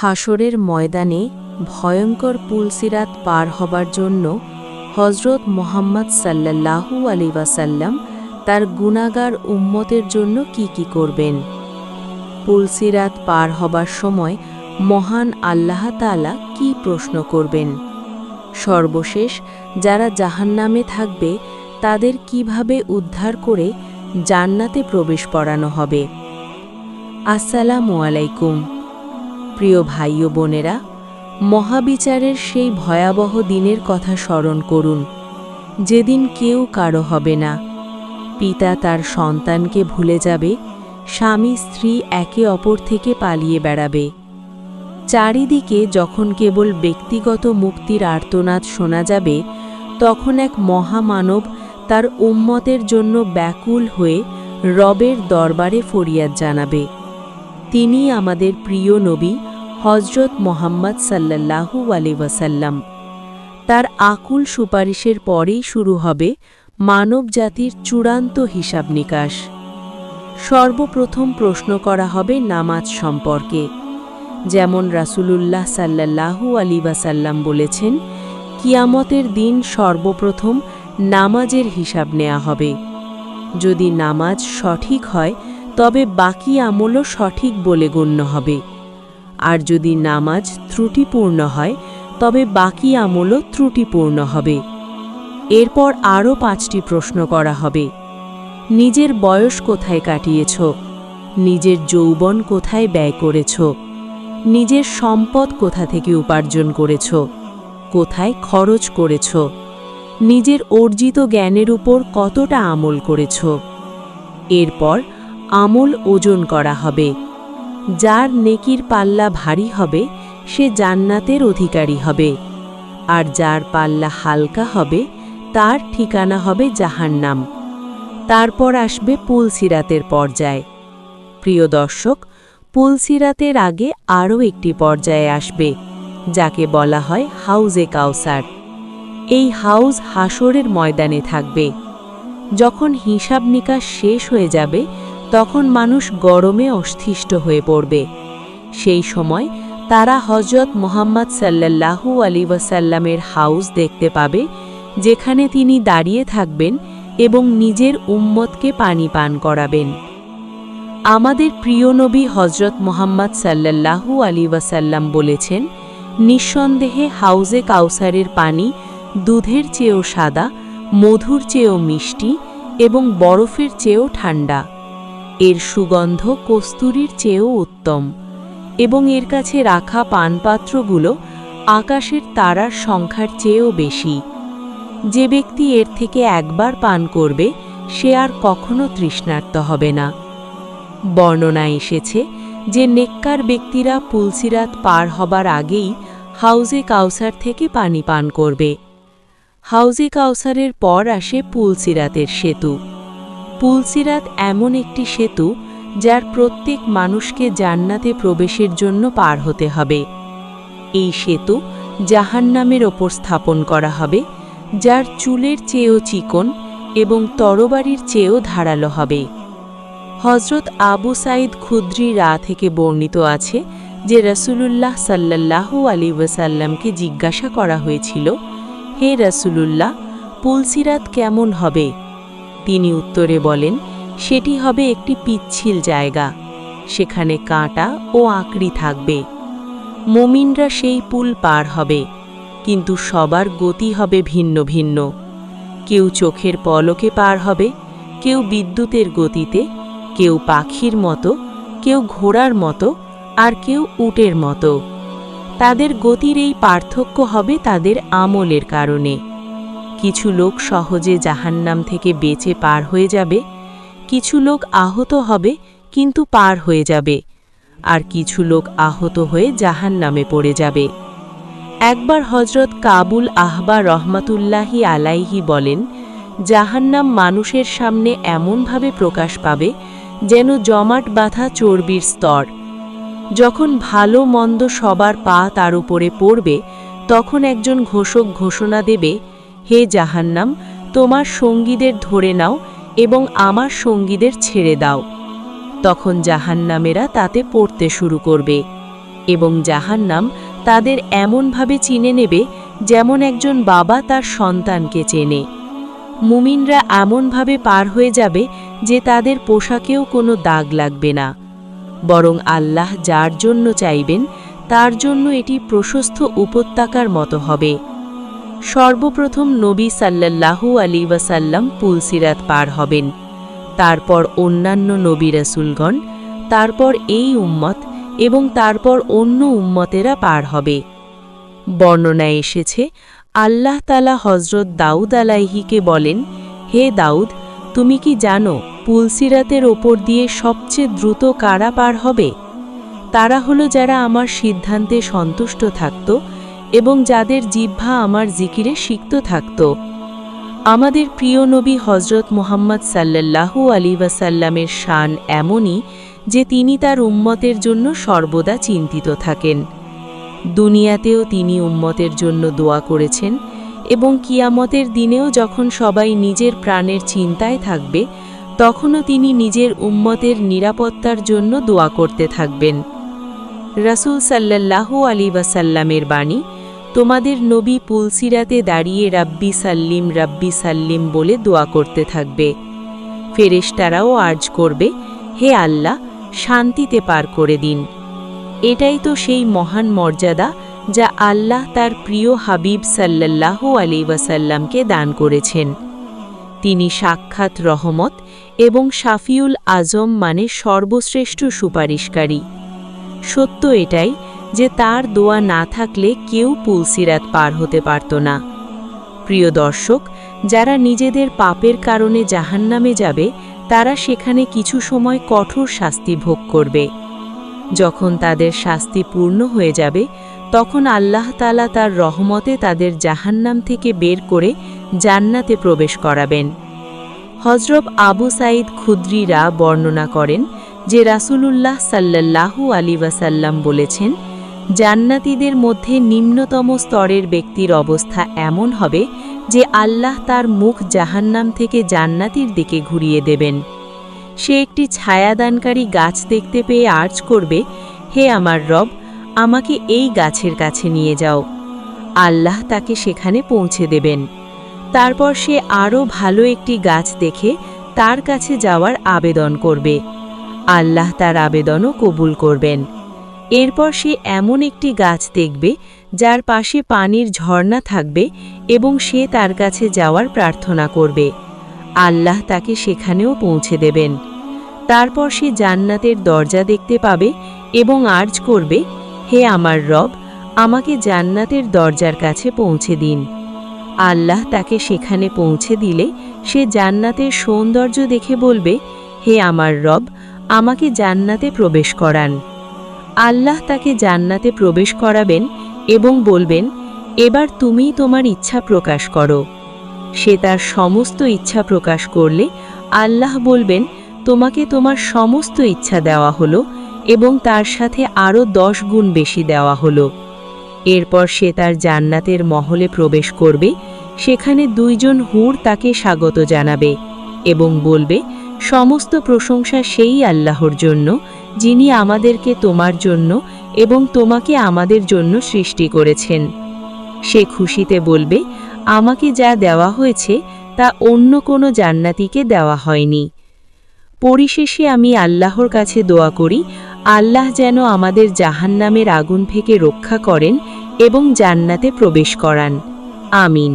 হাসরের ময়দানে ভয়ঙ্কর পুলসিরাত পার হবার জন্য হজরত মোহাম্মদ সাল্লাল্লাহু আলী ওয়াসাল্লাম তার গুণাগার উম্মতের জন্য কি কি করবেন? পুলসিরাত পার হবার সময় মহান আল্লাহ তাআলা কি প্রশ্ন করবেন? সর্বশেষ, যারা জাহান্নামে থাকবে, তাদের কীভাবে উদ্ধার করে জান্নাতে প্রবেশ করানো হবে? আসসালামু আলাইকুম। প্রিয় ভাই ও বোনেরা, মহাবিচারের সেই ভয়াবহ দিনের কথা স্মরণ করুন, যেদিন কেউ কারও হবে না। পিতা তার সন্তানকে ভুলে যাবে, স্বামী স্ত্রী একে অপর থেকে পালিয়ে বেড়াবে। চারিদিকে যখন কেবল ব্যক্তিগত মুক্তির আর্তনাদ শোনা যাবে, তখন এক মহামানব তার উম্মতের জন্য ব্যাকুল হয়ে রবের দরবারে ফরিয়াদ জানাবে। তিনি আমাদের প্রিয় নবী হজরত মোহাম্মদ সাল্লাল্লাহু আলি ওয়াসাল্লাম। তার আকুল সুপারিশের পরেই শুরু হবে মানব জাতির চূড়ান্ত হিসাব নিকাশ। সর্বপ্রথম প্রশ্ন করা হবে নামাজ সম্পর্কে। যেমন রাসূলুল্লাহ সাল্লাল্লাহু আলি ওয়াসাল্লাম বলেছেন, কিয়ামতের দিন সর্বপ্রথম নামাজের হিসাব নেওয়া হবে। যদি নামাজ সঠিক হয়, তবে বাকি আমলও সঠিক বলে গণ্য হবে। আর যদি নামাজ ত্রুটিপূর্ণ হয়, তবে বাকি আমলও ত্রুটিপূর্ণ হবে। এরপর আরও পাঁচটি প্রশ্ন করা হবে। নিজের বয়স কোথায় কাটিয়েছ? নিজের যৌবন কোথায় ব্যয় করেছ? নিজের সম্পদ কোথা থেকে উপার্জন করেছ? কোথায় খরচ করেছ? নিজের অর্জিত জ্ঞানের উপর কতটা আমল করেছ? এরপর আমল ওজন করা হবে। যার নেকির পাল্লা ভারী হবে, সে জান্নাতের অধিকারী হবে। আর যার পাল্লা হালকা হবে, তার ঠিকানা হবে জাহান্নাম। তারপর আসবে পুলসিরাতের পর্যায়। প্রিয় দর্শক, পুলসিরাতের আগে আরও একটি পর্যায়ে আসবে, যাকে বলা হয় হাউজে কাউসার। এই হাউজ হাসরের ময়দানে থাকবে। যখন হিসাব নিকাশ শেষ হয়ে যাবে তখন মানুষ গরমে অস্থিষ্ট হয়ে পড়বে। সেই সময় তারা হজরত মোহাম্মদ সাল্লাল্লাহু আলী ওয়াসাল্লামের হাউস দেখতে পাবে, যেখানে তিনি দাঁড়িয়ে থাকবেন এবং নিজের উম্মতকে পানি পান করাবেন। আমাদের প্রিয় নবী হজরত মোহাম্মদ সাল্লাল্লাহু আলী ওয়াসাল্লাম বলেছেন, নিঃসন্দেহে হাউজে কাউসারের পানি দুধের চেয়েও সাদা, মধুর চেয়েও মিষ্টি এবং বরফের চেয়েও ঠান্ডা। এর সুগন্ধ কস্তুরীর চেয়েও উত্তম এবং এর কাছে রাখা পানপাত্রগুলো আকাশের তারার সংখ্যার চেয়েও বেশি। যে ব্যক্তি এর থেকে একবার পান করবে, সে আর কখনো তৃষ্ণার্ত হবে না। বর্ণনা এসেছে যে নেককার ব্যক্তিরা পুলসিরাত পার হবার আগেই হাউজে কাউসার থেকে পানি পান করবে। হাউজে কাউসারের পর আসে পুলসিরাতের সেতু। পুলসিরাত এমন একটি সেতু যার প্রত্যেক মানুষকে জান্নাতে প্রবেশের জন্য পার হতে হবে। এই সেতু জাহান্নামের ওপর স্থাপন করা হবে, যার চুলের চেয়েও চিকন এবং তরবারির চেয়েও ধারালো হবে। হজরত আবু সাইদ খুদ্রি রা থেকে বর্ণিত আছে যে রসুলুল্লাহ সাল্লাল্লাহু আলী ওয়াসাল্লামকে জিজ্ঞাসা করা হয়েছিল, হে রসুলুল্লাহ, পুলসিরাত কেমন হবে? তিনি উত্তরে বলেন, সেটি হবে একটি পিচ্ছিল জায়গা। সেখানে কাঁটা ও আঁকড়ি থাকবে। মমিনরা সেই পুল পার হবে, কিন্তু সবার গতি হবে ভিন্ন ভিন্ন। কেউ চোখের পলকে পার হবে, কেউ বিদ্যুতের গতিতে, কেউ পাখির মতো, কেউ ঘোড়ার মতো, আর কেউ উটের মতো। তাদের গতির এই পার্থক্য হবে তাদের আমলের কারণে। কিছু লোক সহজে জাহান্নাম থেকে বেঁচে পার হয়ে যাবে, কিছু লোক আহত হবে, কিন্তু পার হয়ে যাবে, আর কিছু লোক আহত হয়ে জাহান্নামে পড়ে যাবে। একবার হজরত কাবুল আহবা রহমাতুল্লাহি আলাইহি বলেন, জাহান্নাম মানুষের সামনে এমনভাবে প্রকাশ পাবে যেন জমাট বাঁধা চর্বির স্তর। যখন ভালো মন্দ সবার পা তার উপরে পড়বে, তখন একজন ঘোষক ঘোষণা দেবে হে জাহান্নাম, তোমার সঙ্গীদের ধরে নাও এবং আমার সঙ্গীদের ছেড়ে দাও। তখন জাহান্নামেরা তাতে পড়তে শুরু করবে এবং জাহান্নাম তাদের এমনভাবে চিনে নেবে যেমন একজন বাবা তার সন্তানকে চেনে। মুমিনরা এমনভাবে পার হয়ে যাবে যে তাদের পোশাকেও কোনো দাগ লাগবে না। বরং আল্লাহ যার জন্য চাইবেন, তার জন্য এটি প্রশস্ত উপত্যকার মতো হবে। সর্বপ্রথম নবী সাল্লাল্লাহু আলী ওয়াসাল্লাম পুলসিরাত পার হবেন। তারপর অন্যান্য নবী রাসুলগণ, তারপর এই উম্মত এবং তারপর অন্য উম্মতেরা পার হবে। বর্ণনায় এসেছে, আল্লাহ তালা হজরত দাউদ আলাইহিকে বলেন, হে দাউদ, তুমি কি জানো পুলসিরাতের ওপর দিয়ে সবচেয়ে দ্রুত কারা পার হবে? তারা হলো যারা আমার সিদ্ধান্তে সন্তুষ্ট থাকত এবং যাদের জিহ্বা আমার জিকিরে সিক্ত থাকত। আমাদের প্রিয় নবী হজরত মোহাম্মদ সাল্লাল্লাহু আলী ওয়াসাল্লামের শান এমনই যে তিনি তার উম্মতের জন্য সর্বদা চিন্তিত থাকেন। দুনিয়াতেও তিনি উম্মতের জন্য দোয়া করেছেন এবং কিয়ামতের দিনেও যখন সবাই নিজের প্রাণের চিন্তায় থাকবে, তখনও তিনি নিজের উম্মতের নিরাপত্তার জন্য দোয়া করতে থাকবেন। রাসূল সাল্লাল্লাহু আলী ওয়াসাল্লামের বাণী তোমাদের নবী পুলসিরাতে দাঁড়িয়ে রাব্বি সাল্লিম রাব্বি সাল্লিম বলে দোয়া করতে থাকবে। ফেরেশতারাও আর্জ করবে, হে আল্লাহ, শান্তিতে পার করে দিন। এটাই তো সেই মহান মর্যাদা যা আল্লাহ তার প্রিয় হাবিব সাল্লাল্লাহু আলী ওয়াসাল্লামকে দান করেছেন। তিনি সাক্ষাৎ রহমত এবং শাফিউল আজম মানে সর্বশ্রেষ্ঠ সুপারিশকারী। সত্য এটাই যে তার দোয়া না থাকলে কেউ পুলসিরাত পার হতে পারত না। প্রিয় দর্শক, যারা নিজেদের পাপের কারণে জাহান্নামে যাবে, তারা সেখানে কিছু সময় কঠোর শাস্তি ভোগ করবে। যখন তাদের শাস্তি পূর্ণ হয়ে যাবে, তখন আল্লাহ তালা তার রহমতে তাদের জাহান্নাম থেকে বের করে জান্নাতে প্রবেশ করাবেন। হজরব আবু সাইদ খুদ্রিরা বর্ণনা করেন যে রাসূলুল্লাহ সাল্লাল্লাহু আলী ওয়াসাল্লাম বলেছেন জান্নাতীদের মধ্যে নিম্নতম স্তরের ব্যক্তির অবস্থা এমন হবে যে আল্লাহ তার মুখ জাহান্নাম থেকে জান্নাতির দিকে ঘুরিয়ে দেবেন। সে একটি ছায়াদানকারী গাছ দেখতে পেয়ে আর্জ করবে, হে আমার রব, আমাকে এই গাছের কাছে নিয়ে যাও। আল্লাহ তাকে সেখানে পৌঁছে দেবেন। তারপর সে আরও ভালো একটি গাছ দেখে তার কাছে যাওয়ার আবেদন করবে। আল্লাহ তার আবেদনও কবুল করবেন। এরপর সে এমন একটি গাছ দেখবে, যার পাশে পানির ঝর্ণা থাকবে এবং সে তার কাছে যাওয়ার প্রার্থনা করবে। আল্লাহ তাকে সেখানেও পৌঁছে দেবেন। তারপর সে জান্নাতের দরজা দেখতে পাবে এবং আর্জ করবে, হে আমার রব, আমাকে জান্নাতের দরজার কাছে পৌঁছে দিন। আল্লাহ তাকে সেখানে পৌঁছে দিলে সে জান্নাতের সৌন্দর্য দেখে বলবে, হে আমার রব, আমাকে জান্নাতে প্রবেশ করান। আল্লাহ তাকে জান্নাতে প্রবেশ করাবেন এবং বলবেন, এবার তুমি তোমার ইচ্ছা প্রকাশ করো। সে তার সমস্ত ইচ্ছা প্রকাশ করলে আল্লাহ বলবেন, তোমাকে তোমার সমস্ত ইচ্ছা দেওয়া হলো এবং তার সাথে আরও দশ গুণ বেশি দেওয়া হলো। এরপর সে তার জান্নাতের মহলে প্রবেশ করবে, সেখানে দুইজন হুর তাকে স্বাগত জানাবে এবং বলবে, সমস্ত প্রশংসা সেই আল্লাহর জন্য যিনি আমাদেরকে তোমার জন্য এবং তোমাকে আমাদের জন্য সৃষ্টি করেছেন। সে খুশিতে বলবে, আমাকে যা দেওয়া হয়েছে তা অন্য কোনো জান্নাতিকে দেওয়া হয়নি। পরিশেষে আমি আল্লাহর কাছে দোয়া করি, আল্লাহ যেন আমাদের জাহান্নামের আগুন থেকে রক্ষা করেন এবং জান্নাতে প্রবেশ করান। আমিন।